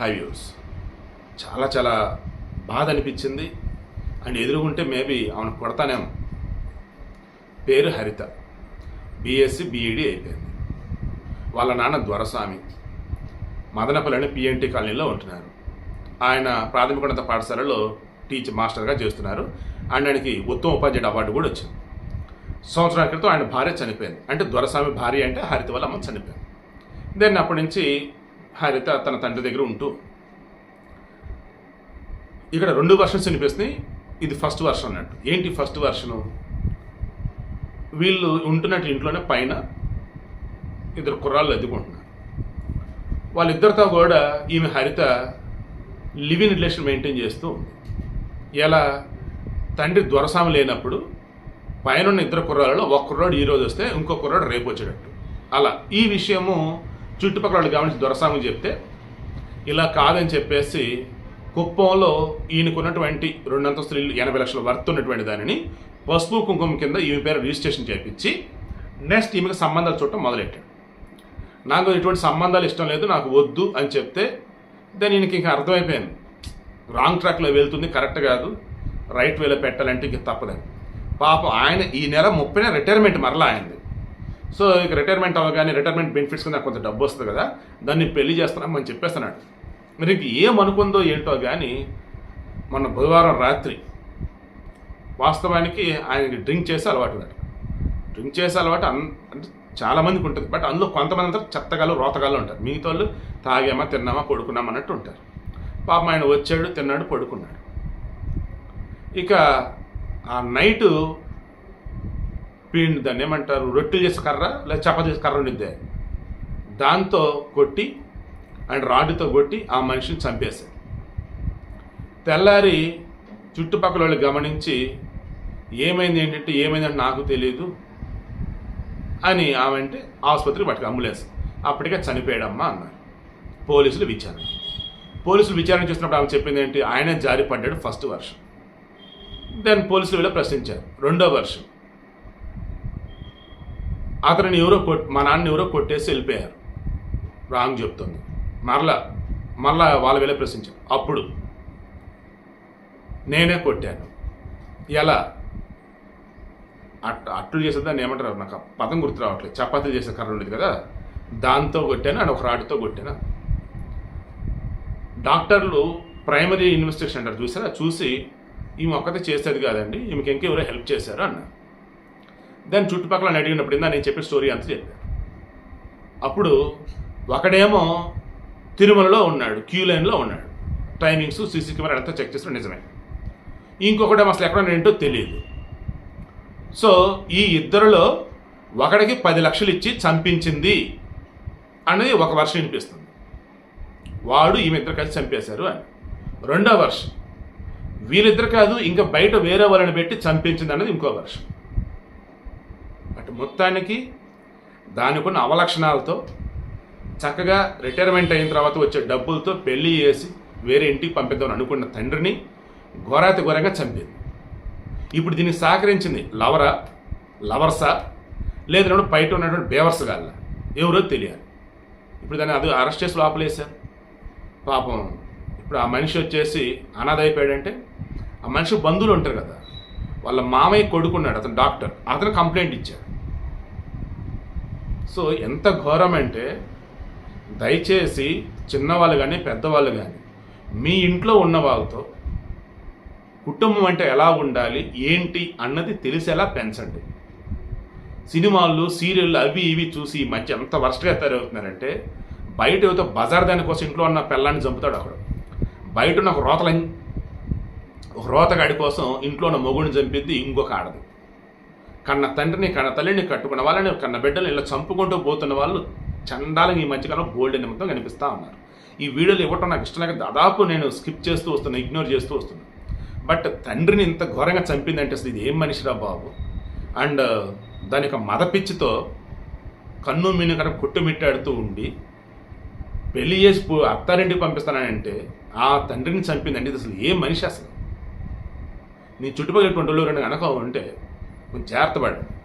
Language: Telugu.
హై వ్యూస్ చాలా చాలా బాధ అనిపించింది. అండ్ ఎదురుగుంటే మేబీ ఆమెను కొడతానేమో. పేరు హరిత. బీఎస్సీ బీఈడి అయిపోయింది. వాళ్ళ నాన్న ద్వారస్వామి. మదనపల్లిని పిఎన్టీ కాలనీలో ఉంటున్నారు. ఆయన ప్రాథమికోన్నత పాఠశాలలో టీచర్ మాస్టర్గా చేస్తున్నారు. అండ్ ఆయనకి ఉత్తమ ఉపాధ్యాయుడు అవార్డు కూడా వచ్చింది. సంవత్సరాల క్రితం ఆయన భార్య చనిపోయింది. అంటే దొరస్వామి భార్య అంటే హరిత వల్ల అమ్మ చనిపోయింది. దెన్ అప్పటి నుంచి హరిత తన తండ్రి దగ్గర ఉంటూ ఇక్కడ రెండు వర్షన్స్ వినిపిస్తున్నాయి ఇది ఫస్ట్ వర్షన్ అన్నట్టు. ఏంటి ఫస్ట్ వర్షను వీళ్ళు ఉంటున్నట్టు ఇంట్లోనే పైన ఇద్దరు కుర్రాళ్ళు ఎద్దుకుంటున్నారు వాళ్ళిద్దరితో కూడా ఈమె హరిత లివింగ్ రిలేషన్ మెయింటైన్ చేస్తూ ఉంది. ఎలా? తండ్రి దొరసాము లేనప్పుడు పైన ఉన్న ఇద్దరు కుర్రాళ్ళలో ఒక కుర్రాడు ఈరోజు వస్తే ఇంకో కుర్రాడు రేపు వచ్చేటట్టు. అలా ఈ విషయము చుట్టుపక్కల వాళ్ళు గమనించి దొరసాము చెప్తే ఇలా కాదని చెప్పేసి కుప్పంలో ఈయనకున్నటువంటి రెండంతస్తులు ఇల్లు ఎనభై లక్షల వర్త్ ఉన్నటువంటి దానిని పసుపు కుంకుమ కింద ఈమె పేరు రిజిస్ట్రేషన్ చేయించి నెక్స్ట్ ఈమెకు సంబంధాలు చూడటం మొదలెట్టాడు. నాకు ఎటువంటి సంబంధాలు ఇష్టం లేదు నాకు వద్దు అని చెప్తే దాని ఈయనకి ఇంకా అర్థమైపోయింది. రాంగ్ ట్రాక్లో వెళ్తుంది కరెక్ట్ కాదు. రైట్ వేలో పెట్టాలంటే ఇంక తప్పదని పాపం ఆయన ఈ నెల ముప్పైన రిటైర్మెంట్ మరలా ఆయనది సో ఇక రిటైర్మెంట్ అవ్వగానే రిటైర్మెంట్ బెనిఫిట్స్ కింద కొంత డబ్బు వస్తుంది కదా దాన్ని పెళ్ళి చేస్తున్నామని చెప్పేస్తున్నాడు. మరి ఇంక ఏమనుకుందో ఏంటో కానీ మొన్న బుధవారం రాత్రి వాస్తవానికి ఆయనకి డ్రింక్ చేసే అలవాటు ఉన్నాడు డ్రింక్ చేసే అలవాటు అన్ అంటే చాలామందికి ఉంటుంది బట్ అందులో కొంతమంది అంతా చెత్తగాలు రోతగాలు ఉంటారు. మిగతా వాళ్ళు తాగామా తిన్నామా పడుకున్నామా అన్నట్టు ఉంటారు. పాపం ఆయన వచ్చాడు తిన్నాడు పడుకున్నాడు. ఇక ఆ నైటు పిండి దాన్ని ఏమంటారు రొట్టెలు చేసే కర్ర లేదా చపాతీ చేసే కర్ర ఉండిద్దే. దాంతో కొట్టి అండ్ రాడ్డుతో కొట్టి ఆ మనిషిని చంపేశారు. తెల్లారి చుట్టుపక్కల వాళ్ళు గమనించి ఏమైంది ఏంటంటే ఏమైందంటే నాకు తెలియదు అని ఆమె అంటే ఆసుపత్రికి పట్టుకు అంబులెన్స్ అప్పటికే చనిపోయాడమ్మా అన్నారు. పోలీసులు విచారణ. పోలీసులు విచారణ చేసినప్పుడు ఆమె చెప్పింది ఏంటి? ఆయనే జారి పడ్డాడు ఫస్ట్ వర్షం. దెన్ పోలీసులు వీళ్ళు ప్రశ్నించారు. రెండో వర్షం. అతనిని ఎవరో కొట్ మా నాన్న ఎవరో కొట్టేసి వెళ్ళిపోయారు. రాంగ్ చెప్తుంది. మరలా మరలా వాళ్ళ వెళ్ళి ప్రశ్నించారు అప్పుడు నేనే కొట్టాను. ఎలా? అట్ అట్లు చేసేదాన్ని ఏమంటారు? నాకు పదం గుర్తు రావట్లేదు. చపాతీలు చేసే కర్ర ఉండేది కదా? దాంతో కొట్టాను? అండ్ ఒక రాడ్తో కొట్టాను? డాక్టర్లు ప్రైమరీ ఇన్వెస్టిగేషన్ అంటారు. చూసారా? చూసి ఈమె ఒక్కతే చేసేది కాదండి. ఈమెకి ఇంకెవరో హెల్ప్ చేశారు? అన్నారు. దాని చుట్టుపక్కల అడిగినప్పుడు ఇందా నేను చెప్పే స్టోరీ అంతా చెప్పాను అప్పుడు ఒకడేమో తిరుమలలో ఉన్నాడు క్యూ లైన్లో ఉన్నాడు. టైమింగ్స్ సీసీ కెమెరా అంతా చెక్ చేసిన నిజమే. ఇంకొకటేమో అసలు ఎక్కడ ఏంటో తెలియదు సో ఈ ఇద్దరిలో ఒకడికి పది లక్షలు ఇచ్చి చంపించింది అనేది ఒక వర్షం వినిపిస్తుంది. వాడు ఈమె ఇద్దరు కలిసి చంపేశారు అని. రెండో వర్షం. వీళ్ళిద్దరు కాదు ఇంకా బయట వేరే వాళ్ళని పెట్టి చంపించింది అన్నది ఇంకో వర్షం. అటు మొత్తానికి దానికున్న అవలక్షణాలతో చక్కగా రిటైర్మెంట్ అయిన తర్వాత వచ్చే డబ్బులతో పెళ్ళి చేసి వేరే ఇంటికి పంపిద్దామని అనుకున్న తండ్రిని ఘోరాతి ఘోరంగా చంపింది. ఇప్పుడు దీన్ని సహకరించింది లవరా లవర్సా లేదన్నప్పుడు బయట ఉన్నటువంటి బేవర్స్ గాళ్ళ. ఎవరో తెలియాలి. ఇప్పుడు దాన్ని అది అరెస్ట్ చేసి లోపలేశారు. పాపం ఇప్పుడు ఆ మనిషి వచ్చేసి అనాథ అయిపోయాడంటే ఆ మనిషి బంధువులు ఉంటారు కదా వాళ్ళ మామయ్య కొడుకున్నాడు అతను డాక్టర్ అతను కంప్లైంట్ ఇచ్చాడు. సో ఎంత ఘోరం అంటే దయచేసి చిన్నవాళ్ళు కానీ పెద్దవాళ్ళు కానీ మీ ఇంట్లో ఉన్న వాళ్ళతో కుటుంబం అంటే ఎలా ఉండాలి ఏంటి అన్నది తెలిసేలా పెంచండి. సినిమాలు సీరియళ్ళు అవి ఇవి చూసి ఈ మధ్య ఎంత వర్స్ట్గా తయారవుతున్నారంటే బయట ఏదో బజార్ దానికోసం ఇంట్లో ఉన్న పిల్లాన్ని చంపుతాడు అక్కడ బయట ఉన్న ఒక రోతల ఒక రోతగాడి కోసం ఇంట్లో ఉన్న మొగుడిని చంపిద్ది ఇంకొక ఆడది. కన్న తండ్రిని కన్న తల్లిని కట్టుకున్న వాళ్ళని కన్న బిడ్డలు ఇలా చంపుకుంటూ పోతున్న వాళ్ళు చండాలంగా ఈ మధ్యకాలం గోల్డెన్ నిమిత్తం కనిపిస్తూ ఉన్నారు. ఈ వీడియోలు ఇవ్వటం నాకు ఇష్టం లేక దాదాపు నేను స్కిప్ చేస్తూ వస్తున్నాను ఇగ్నోర్ చేస్తూ వస్తున్నాను బట్ తండ్రిని ఇంత ఘోరంగా చంపిందంటే అసలు ఇది ఏం మనిషిరా బాబు? అండ్ దాని యొక్క మద పిచ్చితో కన్ను మీను కనుక కొట్టుమిట్టాడుతూ ఉండి పెళ్ళి చేసి పో- అత్తారింటికి పంపిస్తానంటే ఆ తండ్రిని చంపిందండి ఇది అసలు ఏ మనిషి అసలు? నీ చుట్టుపక్కల కొండలు రెండు కనుక ఉంటే కొంచెం జాగ్రత్త పడండి.